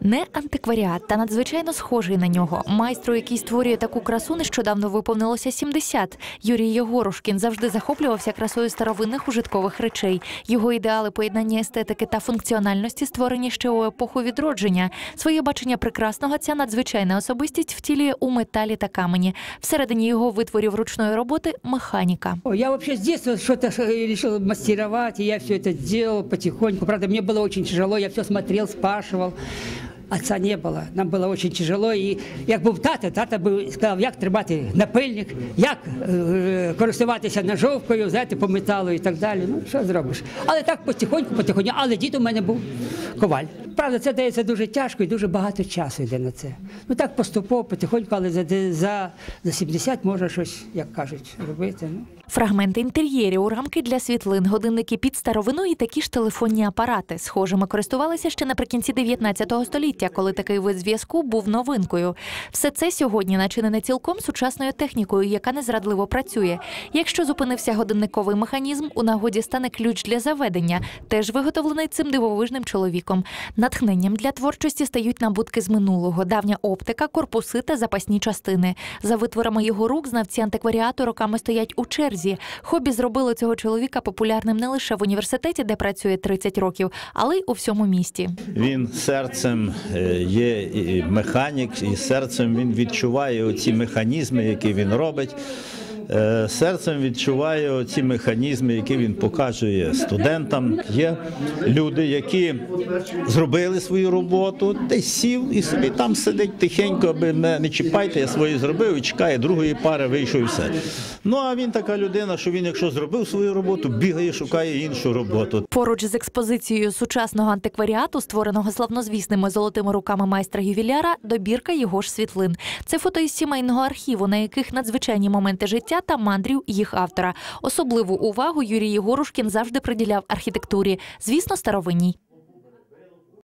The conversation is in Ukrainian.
Не антикваріат, та надзвичайно схожий на нього. Майстру, який створює таку красу, нещодавно виповнилося 70. Юрій Єгорушкін завжди захоплювався красою старовинних ужиткових речей. Його ідеали поєднання естетики та функціональності створені ще у епоху відродження. Своє бачення прекрасного ця надзвичайна особистість втілює у металі та камені. Всередині його витворів ручної роботи механіка. Ой, Я вообще с детства что-то э, решил мастеровать, и я все это делал потихоньку. Правда, мне было очень тяжело, я все смотрел, спрашивал. Отца не було, нам було дуже тяжело. І як був тато, тато би сказав, як тримати напильник, як е, користуватися ножовкою, знаєте, по металу і так далі. Ну, що зробиш? Але так потихоньку, потихоньку. Але дід у мене був коваль. Правда, це дається дуже тяжко і дуже багато часу йде на це. Ну так поступово, потихоньку, але за, за, за 70 можна щось, як кажуть, робити. Ну. Фрагменти інтер'єрів, рамки для світлин, годинники під старовину і такі ж телефонні апарати. Схожими користувалися ще наприкінці 19 століття, коли такий вид зв'язку був новинкою. Все це сьогодні начинене цілком сучасною технікою, яка незрадливо працює. Якщо зупинився годинниковий механізм, у нагоді стане ключ для заведення, теж виготовлений цим дивовижним чоловіком. Натхненням для творчості стають набутки з минулого, давня оптика, корпуси та запасні частини. За витворами його рук знавці антикваріату роками стоять у черзі. Хобі зробило цього чоловіка популярним не лише в університеті, де працює 30 років, але й у всьому місті. Він серцем е, є і механік, і серцем він відчуває оці механізми, які він робить. Е, Серцем відчуває ці механізми, які він показує студентам. Є люди, які зробили свою роботу, десь сів і собі там сидить тихенько, аби мене не чіпайте, я свою зробив і чекає другої пари, вийшов і все. Ну а він така людина, що він, якщо зробив свою роботу, бігає, шукає іншу роботу. Поруч з експозицією сучасного антикваріату, створеного славнозвісними золотими руками майстра ювіляра, добірка його ж світлин. Це фото із сімейного архіву, на яких надзвичайні моменти життя та мандрів їх автора. Особливу увагу Юрій Єгорушкін завжди приділяв архітектурі, звісно, старовинній.